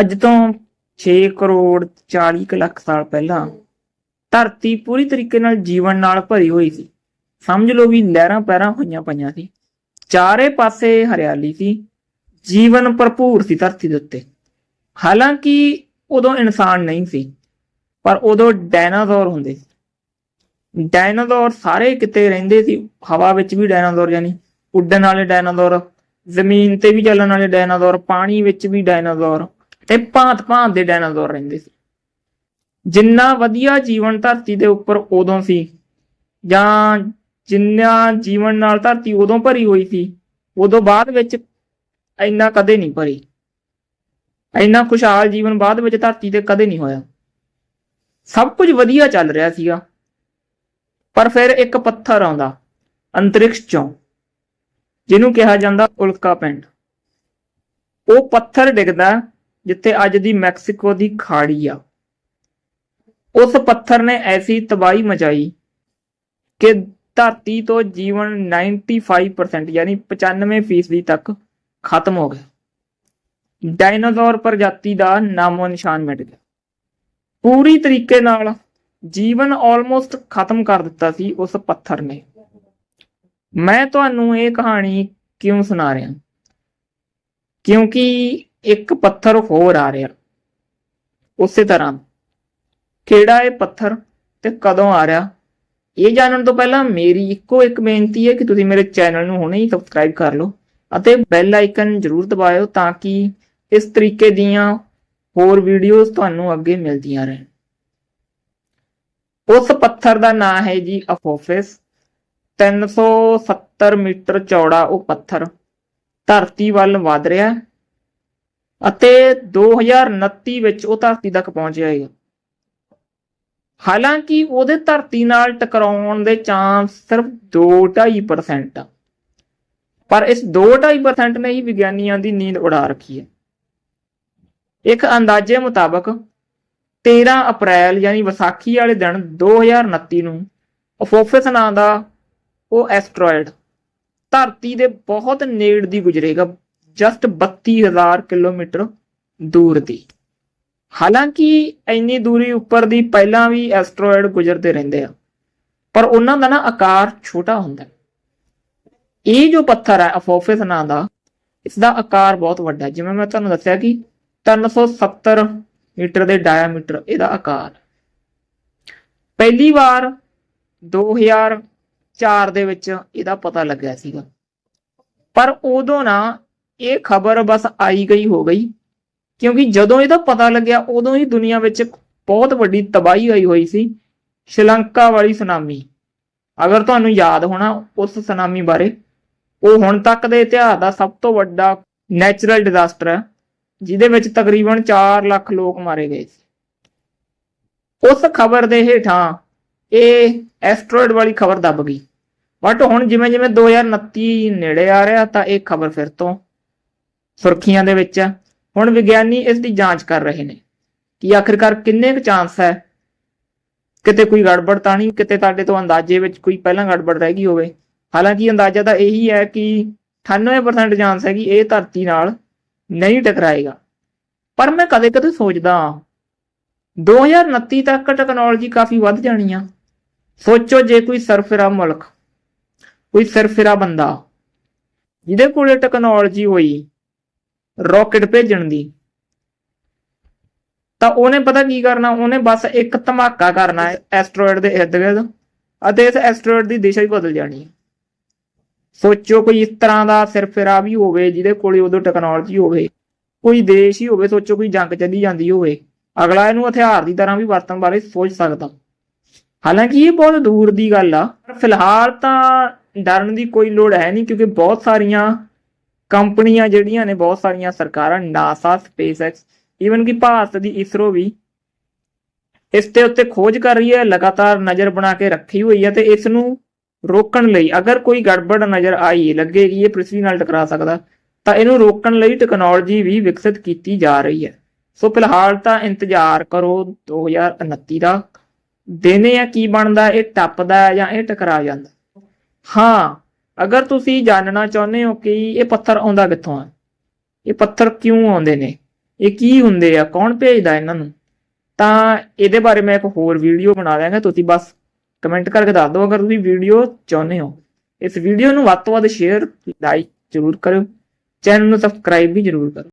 ਅੱਜ ਤੋਂ 6 ਕਰੋੜ 40 ਕੁ ਲੱਖ ਸਾਲ ਪਹਿਲਾਂ ਧਰਤੀ ਪੂਰੀ ਤਰੀਕੇ ਨਾਲ ਜੀਵਨ ਨਾਲ ਭਰੀ ਹੋਈ ਸੀ। ਸਮਝ ਲਓ ਵੀ ਲਹਿਰਾਂ ਪੈਰਾਂ ਹੋਈਆਂ ਪਈਆਂ ਸੀ। ਚਾਰੇ ਪਾਸੇ ਹਰਿਆਲੀ ਸੀ। ਜੀਵਨ ਭਰਪੂਰ ਸੀ ਧਰਤੀ ਦੇ ਉੱਤੇ। ਹਾਲਾਂਕਿ ਉਦੋਂ ਇਨਸਾਨ ਨਹੀਂ ਸੀ ਪਰ ਉਦੋਂ ਡਾਇਨਾਸੌਰ ਹੁੰਦੇ ਸੀ। ਡਾਇਨਾਸੌਰ ਸਾਰੇ ਕਿਤੇ ਰਹਿੰਦੇ ਸੀ। ਹਵਾ ਵਿੱਚ ਵੀ ਡਾਇਨਾਸੌਰ ਯਾਨੀ ਉੱਡਣ ਵਾਲੇ ਡਾਇਨਾਸੌਰ ਜ਼ਮੀਨ ਤੇ ਵੀ ਚੱਲਣ ਵਾਲੇ ਡਾਇਨਾਸੌਰ ਪਾਣੀ ਵਿੱਚ ਵੀ ਡਾਇਨਾਸੌਰ। ਤੇ ਭਾਂਤ ਭਾਂਤ ਦੇ ਡਾਇਨਾਸੌਰ ਰਹਿੰਦੇ ਸੀ। ਜਿੰਨਾ ਵਧੀਆ ਜੀਵਨ ਧਰਤੀ ਦੇ ਉੱਪਰ ਉਦੋਂ ਸੀ, ਜਾਂ ਜਿੰਨਾ ਜੀਵਨ ਨਾਲ ਧਰਤੀ ਉਦੋਂ ਭਰੀ ਹੋਈ ਸੀ, ਉਦੋਂ ਬਾਅਦ ਵਿੱਚ ਇੰਨਾ ਕਦੇ ਨਹੀਂ ਭਰੀ। ਇੰਨਾ ਖੁਸ਼ਹਾਲ ਜੀਵਨ ਬਾਅਦ ਵਿੱਚ ਧਰਤੀ ਤੇ ਕਦੇ ਨਹੀਂ ਹੋਇਆ। ਸਭ ਕੁਝ ਵਧੀਆ ਚੱਲ ਰਿਹਾ ਸੀਗਾ, ਪਰ ਫਿਰ ਇੱਕ ਪੱਥਰ ਆਉਂਦਾ, ਅੰਤਰਿਕਸ਼ ਚੋਂ, ਜਿਹਨੂੰ ਕਿਹਾ ਜਾਂਦਾ ਉਲਕਾ ਪਿੰਡ। ਉਹ ਪੱਥਰ ਡਿੱਗਦਾ ਜਿੱਥੇ ਅੱਜ ਦੀ ਮੈਕਸੀਕੋ ਦੀ ਖਾੜੀ ਆ। ਉਸ ਪੱਥਰ ਨੇ ਐਸੀ ਤਬਾਹੀ ਮਚਾਈ ਕਿ ਧਰਤੀ ਤੋਂ ਜੀਵਨ 95% ਯਾਨੀ 95% ਤੱਕ ਖਤਮ ਹੋ ਗਿਆ। ਡਾਇਨਾਸੌਰ ਪ੍ਰਜਾਤੀ ਦਾ ਨਾਮੋ ਨਿਸ਼ਾਨ ਮਿਟ ਗਿਆ। ਪੂਰੀ ਤਰੀਕੇ ਨਾਲ ਜੀਵਨ ਆਲਮੋਸਟ ਖਤਮ ਕਰ ਦਿੱਤਾ ਸੀ ਉਸ ਪੱਥਰ ਨੇ। ਮੈਂ ਤੁਹਾਨੂੰ ਇਹ ਕਹਾਣੀ ਕਿਉਂ ਸੁਣਾ ਰਿਹਾ? ਕਿਉਂਕਿ ਇੱਕ ਪੱਥਰ ਹੋਰ ਆ ਰਿਹਾ। ਉਸੇ ਤਰ੍ਹਾਂ ਕਿਹੜਾ ਇਹ ਪੱਥਰ ਤੇ ਕਦੋਂ ਆ ਰਿਹਾ? ਇਹ ਜਾਣਨ ਤੋਂ ਪਹਿਲਾਂ ਮੇਰੀ ਇੱਕੋ ਇੱਕ ਬੇਨਤੀ ਹੈ ਕਿ ਤੁਸੀਂ ਮੇਰੇ ਚੈਨਲ ਨੂੰ ਹੁਣੇ ਹੀ ਸਬਸਕ੍ਰਾਈਬ ਕਰ ਲਓ ਅਤੇ ਬੈਲ ਆਈਕਨ ਜ਼ਰੂਰ ਦਬਾਇਓ ਤਾਂ ਕਿ ਇਸ ਤਰੀਕੇ ਦੀਆਂ ਹੋਰ ਵੀਡੀਓਜ਼ ਤੁਹਾਨੂੰ ਅੱਗੇ ਮਿਲਦੀਆਂ ਰਹਿਣ। ਉਸ ਪੱਥਰ ਦਾ ਨਾਮ ਹੈ ਜੀ ਅਫੋਫਿਸ। 370 ਮੀਟਰ ਚੌੜਾ ਉਹ ਪੱਥਰ ਧਰਤੀ ਵੱਲ ਵਧ ਰਿਹਾ। ਹੈ ਅਤੇ 2029 ਵਿੱਚ ਉਹ ਧਰਤੀ ਤੱਕ ਪਹੁੰਚਿਆ ਜਾਏਗਾ ਹਾਲਾਂਕਿ ਉਹਦੇ ਧਰਤੀ ਨਾਲ ਟਕਰਾਉਣ ਦੇ ਚਾਂਸ ਸਿਰਫ 2.5% ਆ। ਪਰ ਇਸ 2.5% ਨੇ ਹੀ ਵਿਗਿਆਨੀਆਂ ਦੀ ਨੀਂਦ ਉਡਾ ਰੱਖੀ ਹੈ। ਇੱਕ ਅੰਦਾਜ਼ੇ ਮੁਤਾਬਕ 13 ਅਪ੍ਰੈਲ ਯਾਨੀ ਵਿਸਾਖੀ ਵਾਲੇ ਦਿਨ 2029 ਨੂੰ ਅਫੋਫਿਸ ਨਾਂ ਦਾ ਉਹ ਐਸਟਰੋਇਡ ਧਰਤੀ ਦੇ ਬਹੁਤ ਨੇੜ ਦੀ ਗੁਜ਼ਰੇਗਾ। ਜਸਟ 32000 ਕਿਲੋਮੀਟਰ ਦੂਰ ਦੀ ਹਾਲਾਂਕਿ ਇੰਨੀ ਦੂਰੀ ਉੱਪਰ ਦੀ ਪਹਿਲਾਂ ਵੀ ਐਸਟਰੋਇਡ ਗੁਜ਼ਰਦੇ ਰਹਿੰਦੇ ਆ ਪਰ ਉਹਨਾਂ ਦਾ ਨਾ ਆਕਾਰ ਛੋਟਾ ਹੁੰਦਾ ਇਹ ਜੋ ਪੱਥਰ ਹੈ ਅਫੋਫਿਸ ਨਾਂ ਦਾ ਇਸ ਦਾ ਆਕਾਰ ਬਹੁਤ ਵੱਡਾ ਹੈ ਜਿਵੇਂ ਮੈਂ ਤੁਹਾਨੂੰ ਦੱਸਿਆ ਕਿ 370 ਮੀਟਰ ਦੇ ਡਾਇਆਮੀਟਰ ਇਹਦਾ ਆਕਾਰ ਪਹਿਲੀ ਵਾਰ 2004 ਦੇ ਵਿੱਚ ਇਹਦਾ ਪਤਾ ਲੱਗਿਆ ਸੀਗਾ ਪਰ ਉਦੋਂ ਨਾ ਇਹ ਖਬਰ ਬਸ ਆਈ ਗਈ ਹੋ ਗਈ। ਕਿਉਂਕਿ ਜਦੋਂ ਇਹਦਾ ਪਤਾ ਲੱਗਿਆ, ਉਦੋਂ ਹੀ ਦੁਨੀਆ ਵਿੱਚ ਬਹੁਤ ਵੱਡੀ ਤਬਾਹੀ ਆਈ ਹੋਈ ਸੀ। ਸ਼੍ਰੀਲੰਕਾ ਵਾਲੀ ਸੁਨਾਮੀ। ਅਗਰ ਤੁਹਾਨੂੰ ਯਾਦ ਹੋਣਾ ਉਸ ਸੁਨਾਮੀ ਬਾਰੇ, ਉਹ ਹੁਣ ਤੱਕ ਦੇ ਇਤਿਹਾਸ ਦਾ ਸਭ ਤੋਂ ਵੱਡਾ ਨੈਚੁਰਲ ਡਿਜ਼ਾਸਟਰ ਹੈ, ਜਿਹਦੇ ਵਿੱਚ ਤਕਰੀਬਨ 4 ਲੱਖ ਲੋਕ ਮਾਰੇ ਗਏ ਸੀ। ਉਸ ਖਬਰ ਦੇ ਹੇਠਾਂ ਇਹ ਐਸਟਰੋਇਡ ਵਾਲੀ ਖਬਰ ਦੱਬ ਗਈ। ਬਟ ਹੁਣ ਜਿਵੇਂ ਜਿਵੇਂ 2029 ਨੇੜੇ ਆ ਰਿਹਾ, ਤਾਂ ਇਹ ਖਬਰ ਫਿਰ ਤੋਂ ਸੁਰਖੀਆਂ ਦੇ ਵਿੱਚ ਹੁਣ ਵਿਗਿਆਨੀ ਇਸ ਦੀ ਜਾਂਚ ਕਰ ਰਹੇ ਨੇ ਕਿ ਆਖਿਰਕਾਰ ਕਿੰਨੇ ਕੁ ਚਾਂਸ ਹੈ, ਕਿਤੇ ਕੋਈ ਗੜਬੜ ਤਾਂ ਨਹੀਂ, ਕਿਤੇ ਤੁਹਾਡੇ ਤੋਂ ਅੰਦਾਜ਼ੇ ਵਿੱਚ ਕੋਈ ਪਹਿਲਾਂ ਗੜਬੜ ਰਹਿ ਗਈ ਹੋਵੇ। ਹਾਲਾਂਕਿ ਅੰਦਾਜ਼ਾ ਤਾਂ ਇਹੀ ਹੈ ਕਿ 98% ਚਾਂਸ ਹੈ ਕਿ ਇਹ ਧਰਤੀ ਨਾਲ ਨਹੀਂ ਟਕਰਾਏਗਾ। ਪਰ ਮੈਂ ਕਦੇ-ਕਦੇ ਸੋਚਦਾ 2029 ਤੱਕ ਟੈਕਨੋਲੋਜੀ ਕਾਫੀ ਵੱਧ ਜਾਣੀ ਆ। ਸੋਚੋ ਜੇ ਕੋਈ ਸਰਫਿਰਾ ਮੁਲਕ, ਕੋਈ ਸਰਫਿਰਾ ਬੰਦਾ ਜਿਹਦੇ ਕੋਲੇ ਟੈਕਨੋਲੋਜੀ ਹੋਈ ਰਾਕਟ ਭੇਜਣ ਦੀ। ਤਾਂ ਉਹਨੇ ਪਤਾ ਕੀ ਕਰਨਾ, ਉਹਨੇ ਬਸ ਇੱਕ ਧਮਾਕਾ ਕਰਨਾ ਹੈ, ਐਸਟਰੋਇਡ ਦੇ ਇਰਦ-ਗਿਰਦ ਅਤੇ ਇਸ ਐਸਟਰੋਇਡ ਦੀ ਦਿਸ਼ਾ ਹੀ ਬਦਲ ਜਾਣੀ ਹੈ। ਸੋਚੋ ਕੋਈ ਇਸ ਤਰ੍ਹਾਂ ਦਾ ਸਿਰਫਿਰਾ ਵੀ ਹੋਵੇ, ਜਿਹਦੇ ਕੋਲੇ ਉਦੋਂ ਟੈਕਨੋਲੋਜੀ ਹੋਵੇ, ਕੋਈ ਦੇਸ਼ ਹੀ ਹੋਵੇ, ਸੋਚੋ ਕੋਈ ਜੰਗ ਚੱਲੀ ਜਾਂਦੀ ਹੋਵੇ। ਅਗਲਾ ਇਹਨੂੰ ਹਥਿਆਰ ਦੀ ਤਰ੍ਹਾਂ ਵੀ ਵਰਤਣ ਬਾਰੇ ਸੋਚ ਸਕਦਾ। ਹਾਲਾਂਕਿ ਇਹ ਬਹੁਤ ਦੂਰ ਦੀ ਗੱਲ ਆ, ਪਰ ਫਿਲਹਾਲ ਤਾਂ ਡਰਨ ਦੀ ਕੋਈ ਲੋੜ ਹੈ ਨਹੀਂ, ਕਿਉਂਕਿ ਬਹੁਤ ਸਾਰੀਆਂ ਕੰਪਨੀਆਂ ਜਿਹੜੀਆਂ ਨੇ ਬਹੁਤ ਸਾਰੀਆਂ ਸਰਕਾਰਾਂ ਨਾਸਾ ਸਪੇਸਐਕਸ ਈਵਨ ਕਿ ਭਾਰਤ ਦੀ ਇਸਰੋ ਵੀ ਇਸ ਤੇ ਉੱਤੇ ਖੋਜ ਕਰ ਰਹੀ ਹੈ, ਲਗਾਤਾਰ ਨਜ਼ਰ ਬਣਾ ਕੇ ਰੱਖੀ ਹੋਈ ਹੈ ਤੇ ਇਸ ਨੂੰ ਰੋਕਣ ਲਈ ਅਗਰ ਕੋਈ ਗੜਬੜ ਨਜ਼ਰ ਆਈ ਲੱਗੇ ਇਹ ਪ੍ਰਿਥਵੀ ਨਾਲ ਟਕਰਾ ਸਕਦਾ, ਤਾਂ ਇਹਨੂੰ ਰੋਕਣ ਲਈ ਟੈਕਨੋਲੋਜੀ ਵੀ ਵਿਕਸਿਤ ਕੀਤੀ ਜਾ ਰਹੀ ਹੈ। ਸੋ ਫਿਲਹਾਲ ਤਾਂ ਇੰਤਜ਼ਾਰ ਕਰੋ 2029 ਦਾ ਦਿਨੇ ਆ, ਕੀ ਬਣਦਾ, ਇਹ ਟੱਪਦਾ ਹੈ ਜਾਂ ਇਹ ਟਕਰਾ ਜਾਂਦਾ? ਹਾਂ ਅਗਰ ਤੁਸੀਂ ਜਾਣਨਾ ਚਾਹੁੰਦੇ ਹੋ ਕਿ ਇਹ ਪੱਥਰ ਆਉਂਦਾ ਕਿੱਥੋਂ ਆ? ਇਹ ਪੱਥਰ ਕਿਉਂ ਆਉਂਦੇ ਨੇ? ਇਹ ਕੀ ਹੁੰਦੇ ਆ? ਕੌਣ ਭੇਜਦਾ ਇਹਨਾਂ ਨੂੰ? ਤਾਂ ਇਹਦੇ ਬਾਰੇ ਮੈਂ ਇੱਕ ਹੋਰ ਵੀਡੀਓ ਬਣਾ ਦਿਆਂਗਾ, ਤੁਸੀਂ ਬਸ ਕਮੈਂਟ ਕਰਕੇ ਦੱਸ ਦਿਓ। ਅਗਰ ਤੁਸੀਂ ਵੀਡੀਓ ਚਾਹੁੰਦੇ ਹੋ, ਇਸ ਵੀਡੀਓ ਨੂੰ ਵੱਧ ਤੋਂ ਵੱਧ ਸ਼ੇਅਰ, ਲਾਈਕ ਜ਼ਰੂਰ ਕਰਿਓ। ਚੈਨਲ ਨੂੰ ਸਬਸਕ੍ਰਾਈਬ ਵੀ ਜ਼ਰੂਰ ਕਰੋ